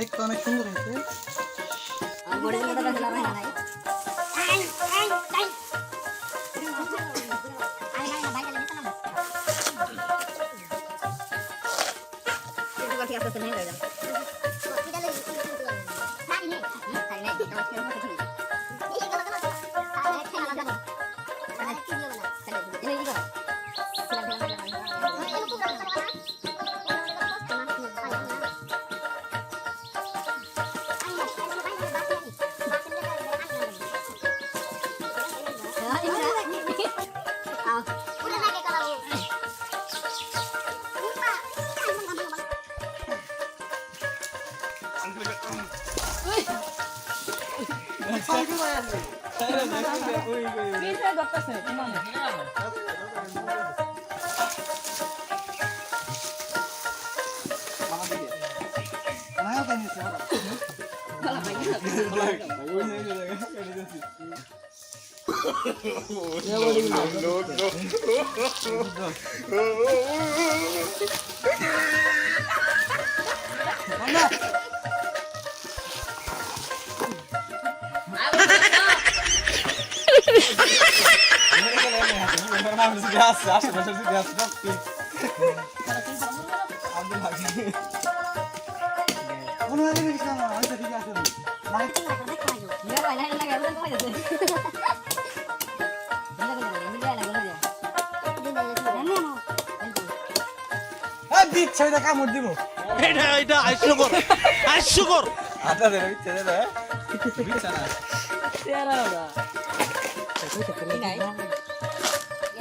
দেখতে অনেক সুন্দর হয়েছে। আর বড় वीस गप्पच नाही तुम्हाला no, no. মায়া পাই নিছে কোনো লাগে না কিছু আমার হয়তো ঠিক আছে এই দিচ্ছে ওইটা কামড় দিব এটা এটা হাস্যকর হাস্যকর আদা দে দিচ্ছে দে দিচ্ছে না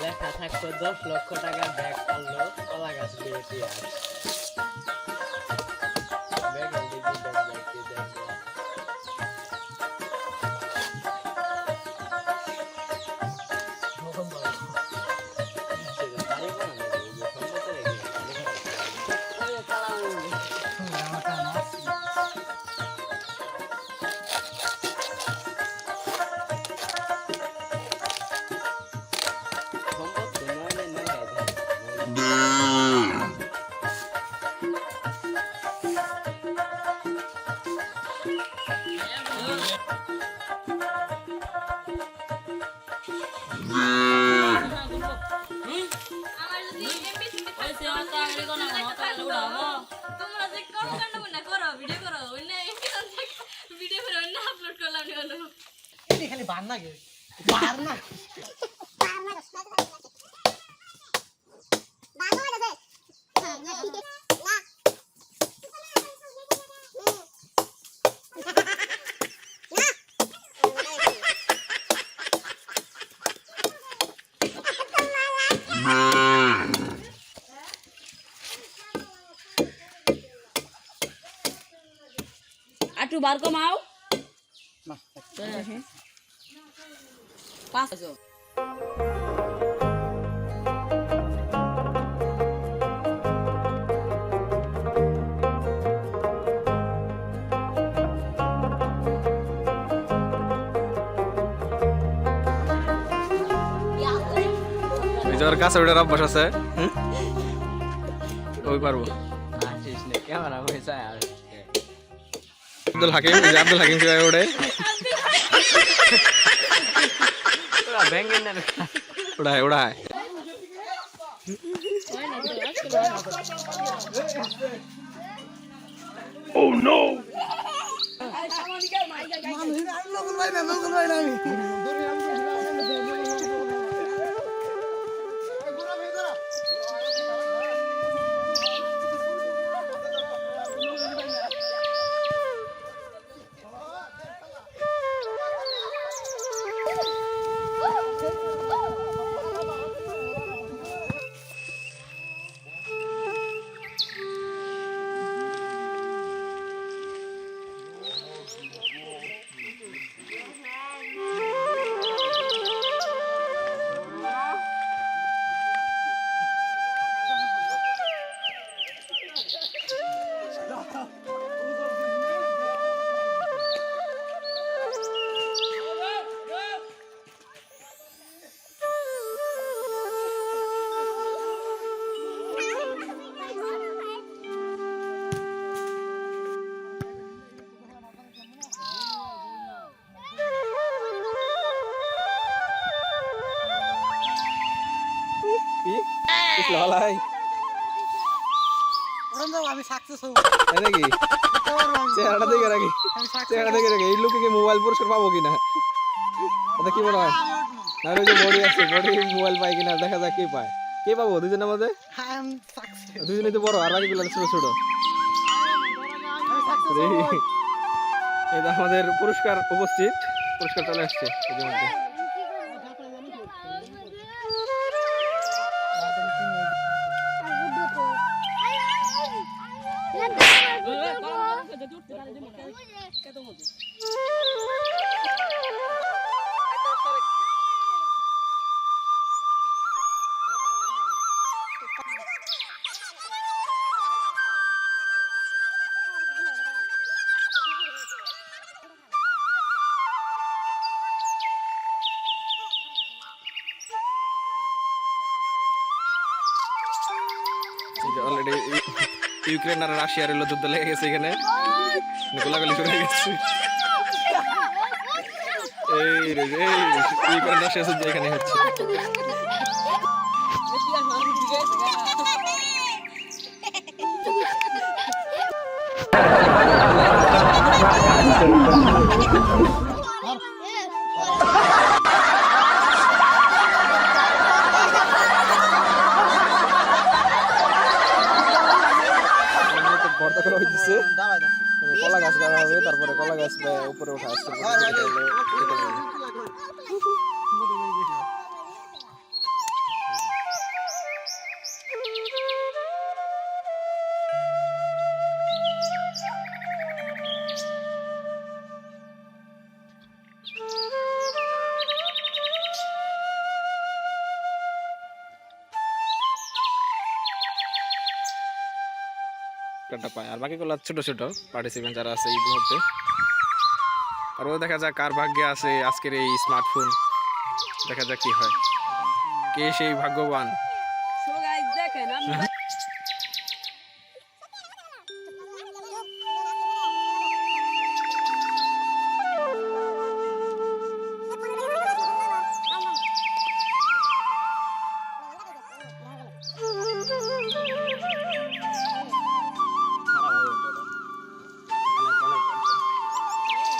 লেখা থাকতো দশ লক্ষ টাকা ব্যাগ পারল কলা গাছ বিয়েটি তোমরা যে কম কাণ্ড না করো ভিডিও করো অন্য ভিডিও করে অন্য আপলোড করলাম নি হলো খালি বার না গে বার না আটু বার কমাও। পাঁচ। নিজের কাছে ওটার অভ্যাস আছে ওই পারব। আব্দুল হাকিম আব্দুল হাকিম কীভাবে ওড়ে? ওড়ায় ওড়ায়। Oh আমি নাকি? চেহারাটা দেখে রাখি। চেহারা দেখে রাখি। এই লোকে কি মোবাইল পুরস্কার পাবো কিনা? ওটা কি মনে হয়? না ওই যে বডি আছে বডি মোবাইল পাই কিনা দেখা যাক কে পায়। কে পাবো দুজনের মধ্যে আই এম সাকসেস দুজনেই তো বড় আর বাকিগুলো ছোট ছোট। এই- এই তো আমাদের পুরস্কার উপস্থিত। পুরস্কার চলে আসছে ইতিমধ্যে। অলরেডি ইউক্রেন আর রাশিয়ার যুদ্ধ লেগে গেছে এখানে। গোলাগুলি হয়ে গেছে। এই রে এই রে, ইউক্রেন রাশিয়া যুদ্ধ এখানে হচ্ছে। এমনি তো ভর্তা করা হইতেছে। দাবাই দাসি মানে কলা গাছ গাড়া হবে তারপরে কলা গাছ উপরে ওঠা আসছে একটা পায়। আর বাকিগুলো ছোট ছোট পার্টিসিপেন্ট যারা আছে এই মুহূর্তে। আরও দেখা যাক কার ভাগ্যে আছে আজকের এই স্মার্টফোন দেখা যাক কি হয়। কে সেই ভাগ্যবান?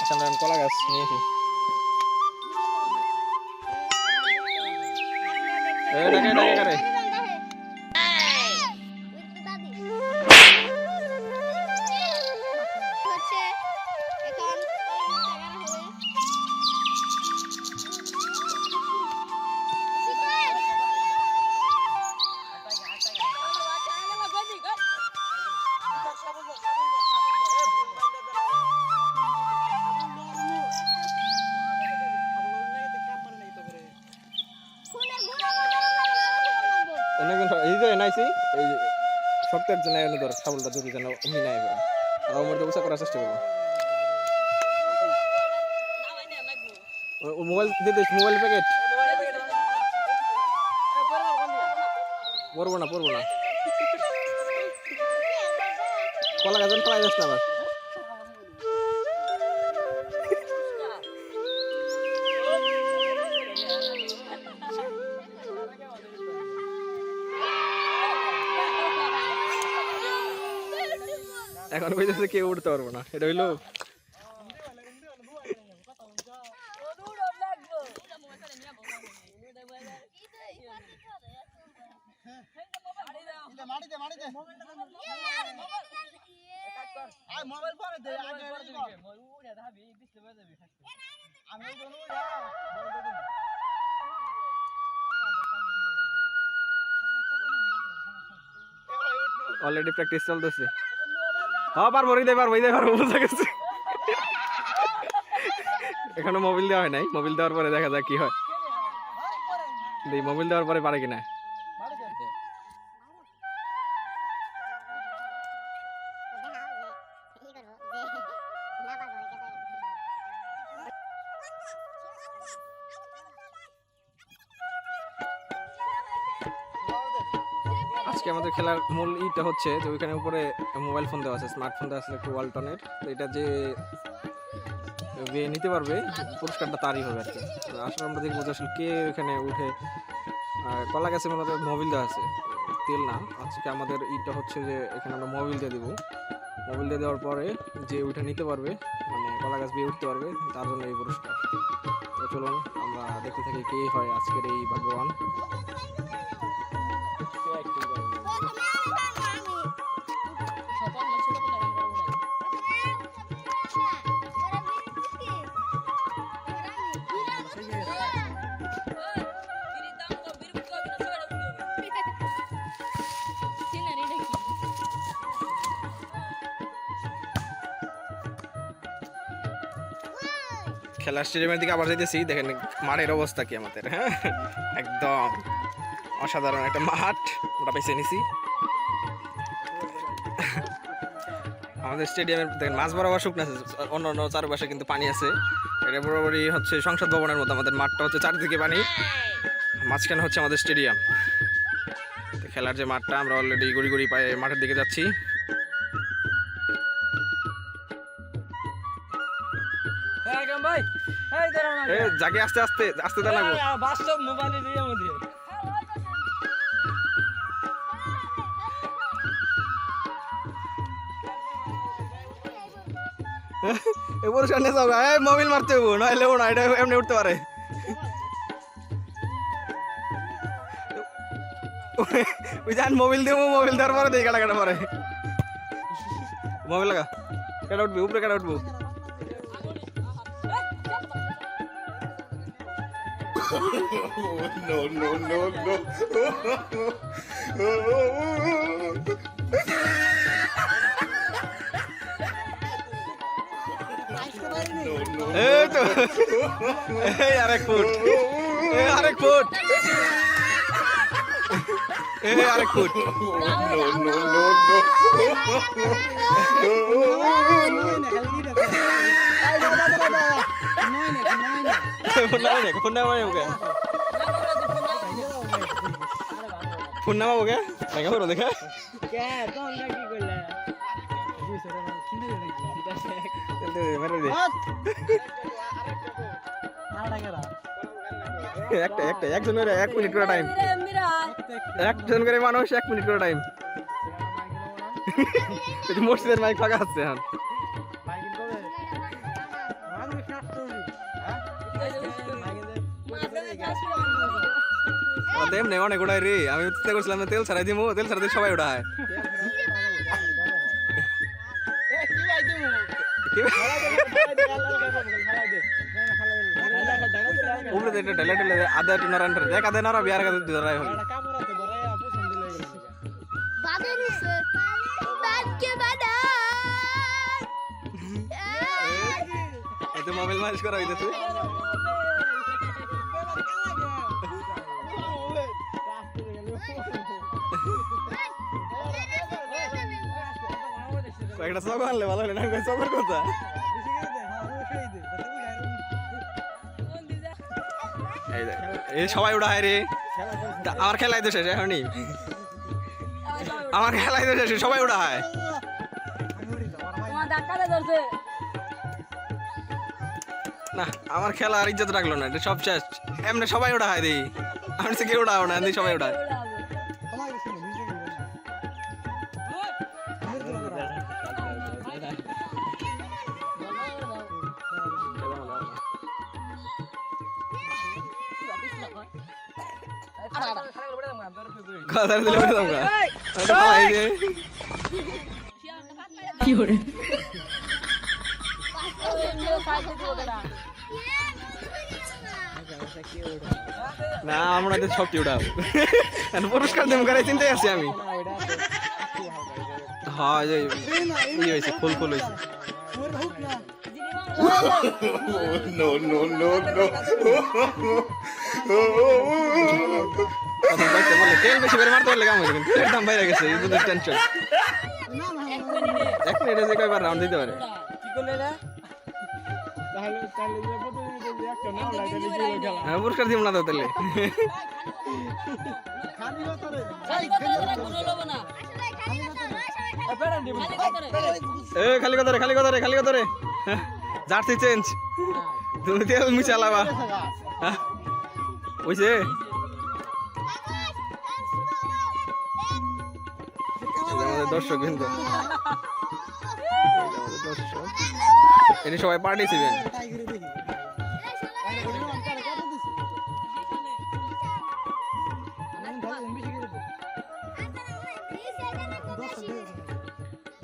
আচ্ছা আমরা কলা গাছ নিয়ে আসি। ডাকে ডাকে অনেক এই যে নাইছি, এই যে শক্ত এনে ধর ছাগলটা নাই করে আর মধ্যে উঁচা চেষ্টা করব। মোবাইল দিয়ে দিস মোবাইল প্যাকেট। পড়ব না পড়ব না। কলা গাজন পালাই যাস না আবার। এখন বুঝতেছে কেউ উঠতে পারব না। এটা হইল অলরেডি প্র্যাকটিস চলতেছে। হ্যাঁ পারব, হৃদয় পারব হৃদয় পারব বুঝা গেছে এখনও মোবাইল দেওয়া হয় নাই। মোবাইল দেওয়ার পরে দেখা যাক কি হয়। দেই মোবাইল দেওয়ার পরে পারে কিনা। খেলার মূল ইটা হচ্ছে যে ওইখানে উপরে মোবাইল ফোন দেওয়া আছে, স্মার্টফোন দেওয়া আছে একটু ওয়ালটনের। তো এটা যে নিতে পারবে, পুরস্কারটা তারই হবে আর কি। আসলে আমরা দেখব যে আসলে কে ওখানে উঠে কলা গাছে হয় মোবাইল দেওয়া আছে। তেল না, আজকে আমাদের ইটা হচ্ছে যে এখানে আমরা মোবিল দিয়ে দিব। মোবিল দিয়ে দেওয়ার পরে যে ওইটা নিতে পারবে মানে কলা গাছ বিয়ে উঠতে পারবে, তার জন্য এই পুরস্কার। তো চলুন, আমরা দেখতে থাকি কে হয় আজকের এই ভাগ্যবান। খেলার স্টেডিয়ামের দিকে আবার যেতেছি দেখেন মাঠের অবস্থা কি আমাদের হ্যাঁ? একদম অসাধারণ একটা মাঠ, ওটা বেছে নিছি। আমাদের স্টেডিয়ামের দেখেন মাঝ বরাবর শুকনো আছে, অন্য অন্য চারপাশে কিন্তু পানি আছে। এটা বরাবরই হচ্ছে সংসদ ভবনের মতো আমাদের মাঠটা হচ্ছে চারিদিকে পানি। মাঝখানে হচ্ছে আমাদের স্টেডিয়াম। খেলার যে মাঠটা, আমরা অলরেডি গুড়ি গুড়ি পায়ে মাঠের দিকে যাচ্ছি। এই না এ জাগে আস্তে আস্তে আস্তে দাঁড়াবো। বাস্তব মোবাইলে দিয়ে মধ্যে এ পুরস্কার নিয়ে যাব এই মোবিল মারতে হব ও না এটা এমনি উঠতে পারে। ওই যান মোবিল দেবো মোবিল দেওয়ার পরে দেখি কাটা কাটা পরে। মোবিল লাগা। কেটে উঠবি উপরে কেটে উঠবো। No, no, no, no. এই তো এই আরেক ফুট এই আরেক ফুট এই আরেক ফুট ফোন নামাই না ফোন ফোন তোমরা কি করলে মেরে দে একটা একটা একজন করে এক মিনিট করে টাইম একজন করে মানুষ এক মিনিট করে টাইম মসজিদের মাইক ফাঁকা আছে এখন। এমনি অনেক ওড়াই রে আমি চিন্তা করছিলাম তেল ছাড়াই দিমু তেল ছাড়াই সবাই ওড়ায় উপরে দিয়ে ঢেলে ঢেলে আদা একটু নরান দেখ আদা নরা বিয়ার কাছে ধরাই এতে মোবাইল মালিশ করা হইতেছে কয়েকটা চক আনলে ভালো হলে না চকের কথা এই সবাই উড়ায় রে। আমার খেলাই তো শেষ এখনই। আমার খেলাই তো শেষ, সবাই উড়ায় না, আমার খেলা আর ইজ্জত রাখল না, এটা সব শেষ। এমনি সবাই উড়ায় রে। আমি সে কেউ উড়াও না সবাই উড়ায়। কথা দিলে বেড়ে দাও এটা পালাই দে না, আমরা তো সবটি উড়াবো পুরস্কার দেবো করে, চিন্তায় আছি আমি। হ্যাঁ ই ফুল হয়েছে. তেল বেশি করে পুরস্কার দিব না তাহলে খালি কথা রে খালি কথা রে খালি কথা রে জার্সি চেঞ্জ। তুমি তেল মিশালাবা। হ্যাঁ। ওইছে দর্শক কিন্তু। এটি সবাই পার্টিসিপেন্ট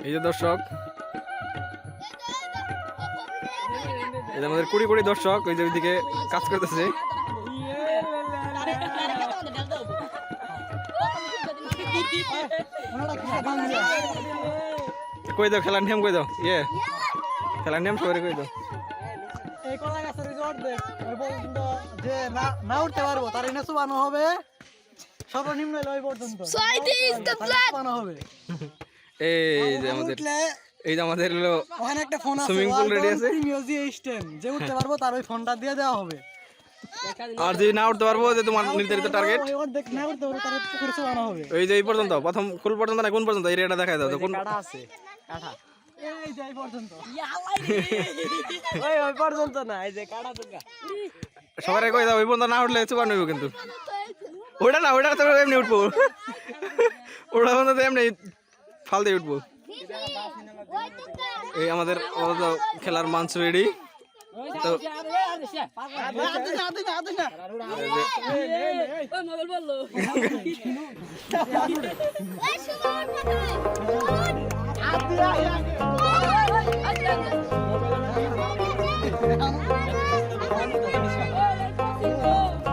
এই যে দর্শক আমাদের কুড়ি কুড়ি দর্শক ওই যে ওইদিকে কাজ করতেছে। কই দাও খেলার নিয়ম কই দাও? ইয়ে। খেলার নিয়ম সবাই কই দাও? এই কলা গাছের এই যে অর্ধেক, ওই পর্যন্ত যে না- না উঠতে পারব তার এনে চুবানো হবে। সর্বনিম্ন চুবানো হবে। এই যে আমাদের উঠলে এই যে আমাদের হলো ওখানে একটা ফোন আছে? স্ট্যান্ড। যে উঠতে পারব তার ওই ফোনটা দিয়ে দেওয়া হবে। আর যদি না উঠতে পারব যে তোমার নির্ধারিত টার্গেট ওই যে এই পর্যন্ত প্রথম ফুল পর্যন্ত না কোন পর্যন্ত? এরিয়াটা দেখাই দাও কোন আছে এই যে এই পর্যন্ত। ওই ওই পর্যন্ত না এই যে কাটা তো সবাই কই দাও ওই পর্যন্ত না উঠলে হইব কিন্তু। ওটা না ওটা তো এমনি উঠবো। ওটা পর্যন্ত এমনি ফাল দিয়ে উঠবো এই আমাদের খেলার মাঞ্চ রেডি তো আদি না আদি না আদি না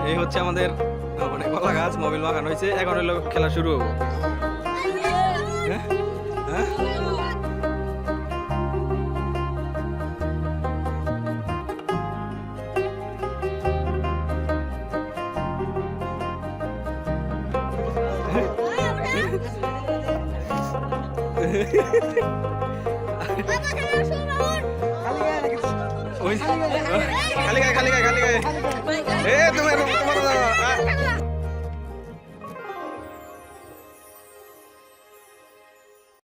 এই হচ্ছে আমাদের আহ, মানে কলা গাছ মোবিল বাগান হয়েছে এখন হলো খেলা শুরু হব হ্যাঁ? হ্যাঁ? খালি গায়ে খালি গায়ে খালি গায়ে। তুমি